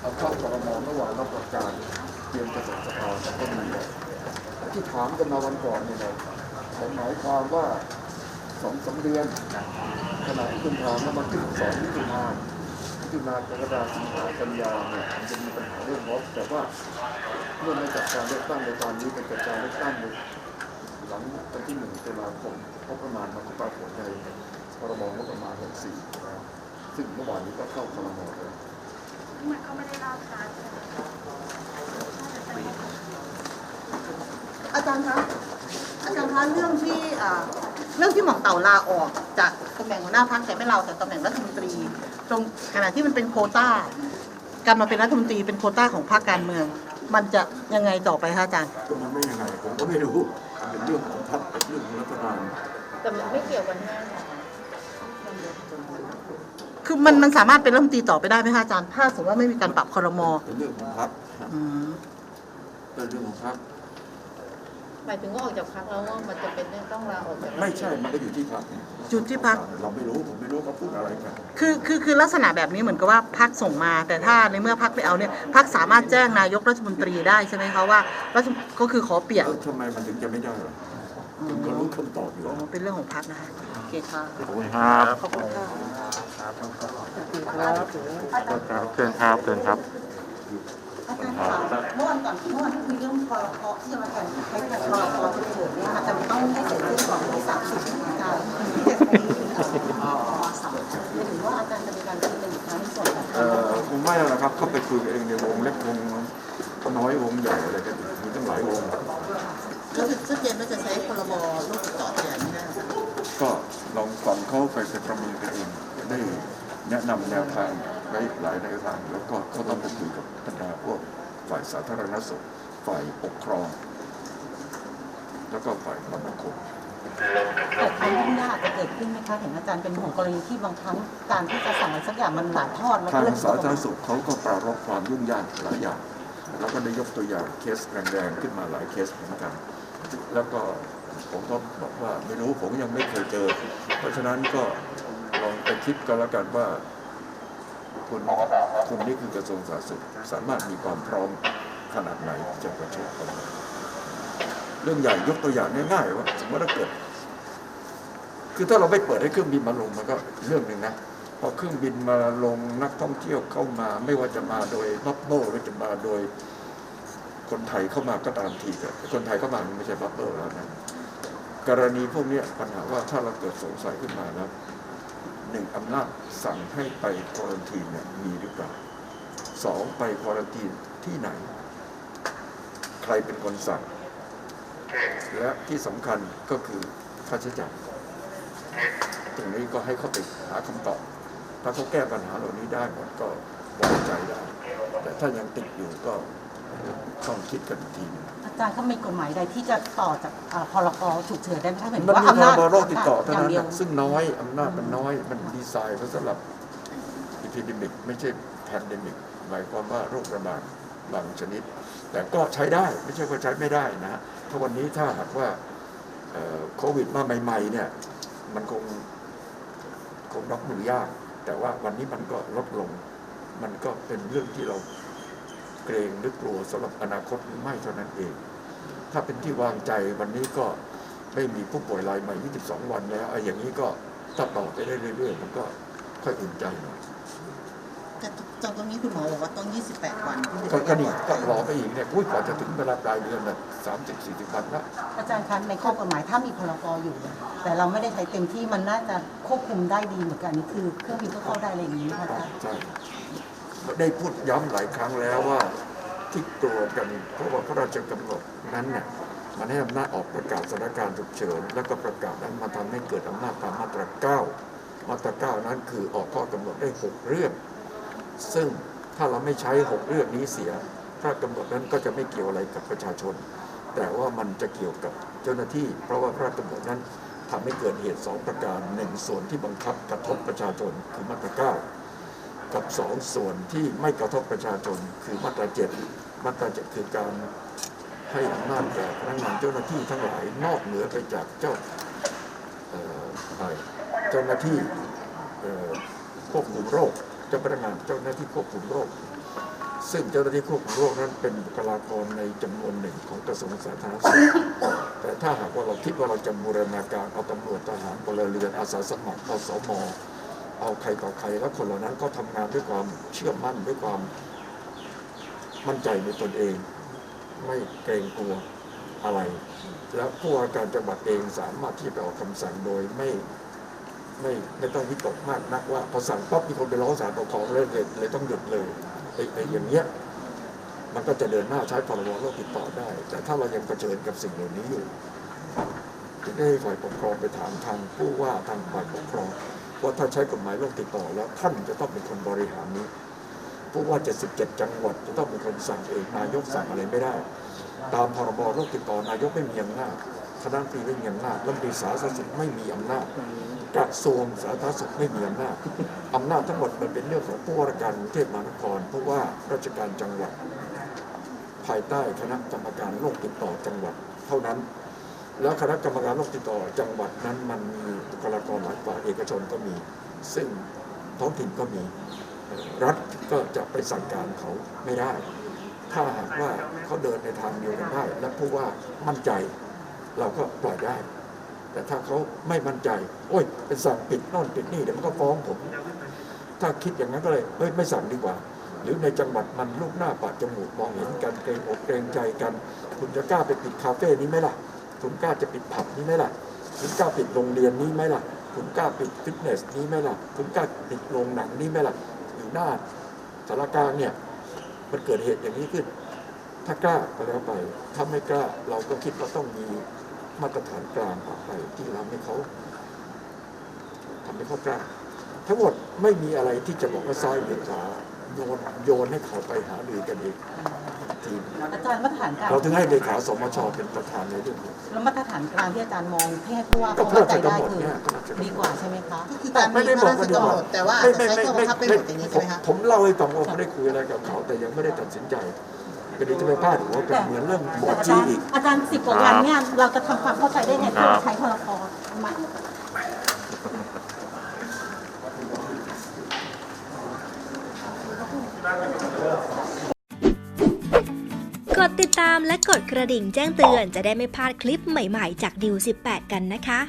เอาเข้าครมเมื่อวานรับประการเตรียมจะส่งสภาแต่ก็มีที่ถามกันมาวันก่อนเนี่ยนะผมหมายความว่าสองสามเดือนขณะที่คุณถามแล้วมาถึงสองมิถุนามิถุนากรกฎาสิงหากันยาเนี่ยมันจะมีปัญหาเรื่องงบแต่ว่าเมื่อไม่จัดการเลือกตั้งในตอนนี้เป็นจัดการเลือกตั้งหลังวันที่หนึ่งตุลาคมงบประมาณมันก็ปรากฏในพรบงบประมาณ64แล้ว ซึ่งเมื่อวานนี้ก็เข้าครมแล้วมันก็ไม่ได้ล่าช้าใช่ไหมคะอาจารย์คะ อาจารย์คะเรื่องที่อ่าเรื่องที่หม่อมเต่าลาออกจากตำแหน่งหัวหน้าพักแต่ไม่ลาออกจากตำแหน่งรัฐมนตรี ตรงขณะที่มันเป็นโควต้า การมาเป็นรัฐมนตรีเป็นโควต้าของพรรคการเมือง มันจะยังไงต่อไปคะอาจารย์ก็มันไม่ยังไงผมก็ไม่รู้เป็นเรื่องของพรรคเป็นเรื่องของรัฐบาลแต่มันไม่เกี่ยวกันแน่ คือมันมันสามารถเป็นรัฐมนตรีต่อไปได้ไหมคะอาจารย์ ถ้าสมมติว่าไม่มีการปรับครมเป็นเรื่องของพรรคอืมเป็นเรื่องของพรรคหมายถึงว่าออกจากพักแล้วว่ามันจะเป็นเรื่องต้องลาออกจากไม่ใช่มันก็อยู่ที่พรรคเนี่ยจุดที่พัก เราไม่รู้ผมไม่รู้เขาพูดอะไรกันคือคือคือลักษณะแบบนี้เหมือนกับว่าพักส่งมา แต่ถ้าในเมื่อพักไปเอาเนี่ยพักสามารถแจ้งนายกรัฐมนตรีได้ใช่ไหมคะว่ารัฐมก็คือขอเปลี่ยน แล้วทำไมมันถึงจะไม่ได้ล่ะคุณก็ รู้คำตอบอยู่อ๋อแล้วเป็นเรื่องของพักนะคะโอเคค่ะขอบคุณครับขอบคุณค่ะครับเชิญครับเชิญครับอาจารย์ค่ะเมื่อวันก่อนเมื่อวันที่คุยเรื่องพรกที่จะมาแทนใช้กับพรกฉุกเฉินเนี่ยค่ะแต่มันต้องให้เสร็จสิ้นก่อนวันที่สามสิบอาจารย์ที่จะมีเอ่อสามหรือว่าอาจารย์จะมีการคุยกันอีกครั้งในส่วนของเอ่อคงไม่แล้วนะครับเข้าไปคุยกันเองในวงเล็กวงน้อยวงใหญ่อะไรกันมีตั้งหลายวงก็คือชัดเจนว่าจะใช้พรบโรคติดต่อแทนไม่ได้ ก็ลองฟังเขาไปเป็นประเมินกันเองได้แนะนำแนวทางไว้หลายแนวทาง แล้วก็เขาต้องไปคุยกับบรรดาพวกฝ่ายสาธารณสุขฝ่ายปกครอง แล้วก็ฝ่ายความมั่นคงแต่ความยุ่งยากอาจจะเกิดขึ้นไหมคะเห็นอาจารย์เป็นห่วงกรณีที่บางครั้งการที่จะสั่งอะไรสักอย่างมันหลายทอดมันทางก็เลยสาธารณสุขเขาก็ปรารบความยุ่งยากหลายอย่าง แล้วก็ได้ยกตัวอย่างเคสแรงๆขึ้นมาหลายเคสเหมือนกัน แล้วก็ ผมก็บอกว่าไม่รู้ผมยังไม่เคยเจอ เพราะฉะนั้นก็ลองไปคิดกันแล้วกันว่าคุณคุณนี่คือกระทรวงสาธารณสุขสามารถมีความพร้อมขนาดไหนจะประชุมกันเรื่องใหญ่ยกตัวอย่างง่ายๆว่าสมมติถ้าเกิด คือถ้าเราไม่เปิดให้เครื่องบินมาลงมันก็เรื่องหนึ่งนะพอเครื่องบินมาลงนักท่องเที่ยวเข้ามา ไม่ว่าจะมาโดยบับเบิ้ลหรือจะมาโดยคนไทยเข้ามาก็ตามทีแต่คนไทยเข้ามาไม่ใช่บับเบิ้ลแล้วนะ กรณีพวกนี้ปัญหาว่าถ้าเราเกิดสงสัยขึ้นมาแล้วหนึ่งอำนาจสั่งให้ไปควอรันทีนเนี่ยมีหรือเปล่าสองไปควอรันทีนที่ไหน ใครเป็นคนสั่ง และที่สำคัญก็คือค่าใช้จ่ายตรงนี้ก็ให้เขาไปหาคำตอบ ถ้าเขาแก้ปัญหาเหล่านี้ได้หมดก็วางใจได้แต่ถ้ายังติดอยู่ก็ ต้องคิดกันอีกทีหนึง อาจารย์เขามีกฎหมายใดที่จะต่อจากอ่าพรกฉุกเฉินได้ไหมคะเหมือนมันว่ามีอำพนาจรบโรคติดต่อเท่าอย่างนั้นเดียวน่ะซึ่งน้อยอำนาจมันน้อย มันดีไซน์ไว้สำหรับอิพิดมิกไม่ใช่แพนเดมิกหมายความว่าโรคระบาดบางชนิด แต่ก็ใช้ได้ไม่ใช่ว่าใช้ไม่ได้นะฮะเพราะวันนี้ถ้าหากว่าเอ่อโควิดมาใหม่ๆเนี่ย มันคงคงรับมือยาก แต่ว่าวันนี้มันก็ลดลง มันก็เป็นเรื่องที่เรา เกรงหรือกลัวสำหรับอนาคตหรือไม่เท่านั้นเอง ถ้าเป็นที่วางใจวันนี้ก็ไม่มีผู้ป่วยรายใหม่ 22 วันแล้วไอ้อย่างนี้ก็ถ้าต่อไปได้เรื่อยๆ มันก็ค่อยอุ่นใจหน่อยแต่จากตรงนี้คุณหมอบอกว่าต้อง 28 วันที่ก็จะก็นี่ก็รอไปอีกเนี่ยอุ้ยกว่าจะถึงเวลาปลายเดือนน่ะสามสิบสี่สิบวันละอาจารย์คะในข้อกฎหมายถ้ามีพรกอยู่ แต่เราไม่ได้ใช้เต็มที่มันน่าจะควบคุมได้ดีเหมือนกันนี่คือเครื่องบินก็เข้าได้อะไรอย่างนี้นะคะอาจารย์ใช่ได้พูดย้ำหลายครั้งแล้วว่า ที่กลัวกันเพราะว่าพระราชกำหนดนั้นเนี่ยมันให้อำนาจออกประกาศสถานการณ์ฉุกเฉิน แล้วก็ประกาศนั้นมาทำให้เกิดอำนาจตามมาตราเก้ามาตราเก้านั้นคือออกข้อกำหนดได้หกเรื่อง ซึ่งถ้าเราไม่ใช้หกเรื่องนี้เสียพระราชกำหนดนั้นก็จะไม่เกี่ยวอะไรกับประชาชน แต่ว่ามันจะเกี่ยวกับเจ้าหน้าที่ เพราะว่าพระราชกำหนดนั้นทำให้เกิดเหตุสองประการหนึ่งส่วนที่บังคับกระทบประชาชนคือมาตราเกับสองส่วนที่ไม่กระทบประชาชนคือมาตราเจ็ดมาตราเจ็ดคือการให้อำนาจแก่พนักงานเจ้าหน้าที่ทั้งหลายนอกเหนือไปจากเจ้าเจ้าหน้าที่ควบคุมโรคเจ้าพนักงานเจ้าหน้าที่ควบคุมโรค ซึ่งเจ้าหน้าที่ควบคุมโรคนั้นเป็นบุคลากรในจำนวนหนึ่งของกระทรวงสาธารณสุขแต่ถ้าหากว่าเราคิดว่าเราจะบูรณาการเอาตำรวจทหารพลเรือนอาสาสมัครอสม เอาใครต่อใคร แล้วคนเหล่านั้นก็ทำงานด้วยความเชื่อมั่นด้วยความมั่นใจในตนเอง ไม่เกรงกลัวอะไร แล้วผู้ว่าการจังหวัดเองสามารถที่จะออกคำสั่งโดยไม่ไม่ไม่ต้องวิตกมากนักว่าพอสั่งปั๊บมีคนไปร้องศาลปกครองเลยเลยต้องหยุดเลยไอ้ไอ้อย่างเงี้ยมันก็จะเดินหน้าใช้พรบโรคติดต่อได้ แต่ถ้าเรายังเผชิญกับสิ่งเหล่านี้อยู่จะได้ฝ่ายปกครองไปถามทางผู้ว่าทางฝ่ายปกครอง ว่าถ้าใช้กฎหมายโรคติดต่อแล้วท่านจะต้องเป็นคนบริหารนี้ผู้ว่า 77 จังหวัดจะต้องเป็นคนสั่งเองนายกสั่งอะไรไม่ได้ ตามพรบโรคติดต่อนายกไม่มีอำนาจคณะรัฐมนตรีไม่มีอำนาจรัฐมนตรีสาธารณสุขไม่มีอำนาจกระทรวงสาธารณสุขไม่มีอำนาจอำนาจทั้งหมดมันเป็นเรื่องของผู้ว่าราชการกรุงเทพมหานครผู้ว่าราชการจังหวัด ภายใต้คณะกรรมการโรคติดต่อจังหวัด เท่านั้น แล้วคณะกรรมการโรคติดต่อจังหวัดนั้นมันมีบุคลากรหลายฝ่ายเอกชนก็มี ซึ่งท้องถิ่นก็มีรัฐก็จะไปสั่งการเขาไม่ได้ ถ้าหากว่าเขาเดินในทางเดียวกันได้ และผู้ว่ามั่นใจเราก็ปล่อยได้ แต่ถ้าเขาไม่มั่นใจ โอ้ยเป็นสั่งปิดน่นปิดนี่เดี๋ยวมันก็ฟ้องผม ถ้าคิดอย่างนั้นก็เลยเฮ้ยไม่สั่งดีกว่า หรือในจังหวัดมันลูกหน้าปาดจมูกมองเห็นกันเกรงอกเกรงใจกัน คุณจะกล้าไปปิดคาเฟ่นี้ไหมล่ะ คุณกล้าจะปิดผับนี้ไหมล่ะ คุณกล้าปิดโรงเรียนนี้ไหมล่ะ คุณกล้าปิดฟิตเนสนี้ไหมล่ะ คุณกล้าปิดโรงหนังนี้ไหมล่ะอยู่หน้าสารกลางเนี่ย มันเกิดเหตุอย่างนี้ขึ้น ถ้ากล้าก็แล้วไป ถ้าไม่กล้าเราก็คิดว่าต้องมีมาตรฐานกลางออกไปที่ทำให้เขาทำให้เขากล้า ทั้งหมดไม่มีอะไรที่จะบอกว่าซ้ายหรือขวาโยนโยนให้เขาไปหาดือกันเอง ทีม อาจารย์มาตรฐานกลางเราถึงให้เลขาสมชเป็นประธานในเรื่องนี้ แล้วมาตรฐานกลางที่อาจารย์มองที่ให้ผู้ว่าก็เขาเพื่อเข้าใจจะได้กำหนดคือเนี่ยก็น่าจะดีกว่าใช่ไหมคะคือการไม่ได้บอกว่ามีดีกว่าพระราชกำหนดแต่ว่าอาจจะใช้ข้อบังคับไม่หมดอย่างนี้ใช่ไหมคะ ผมเล่าให้ฟังว่าไม่ได้คุยอะไรกับเขา แต่ยังไม่ได้ตัดสินใจก็เดียวจะไปพลาดหัวเป็นเหมือนเรื่องบออาดจี้จารย์อีก อาจารย์สิบกว่าวันเนี่ยเราจะทำความเข้าใจได้ไงถ้าเราใช้พรกมา ตามและกดกระดิ่งแจ้งเตือนจะได้ไม่พลาดคลิปใหม่ๆ จากดิว18 กันนะคะ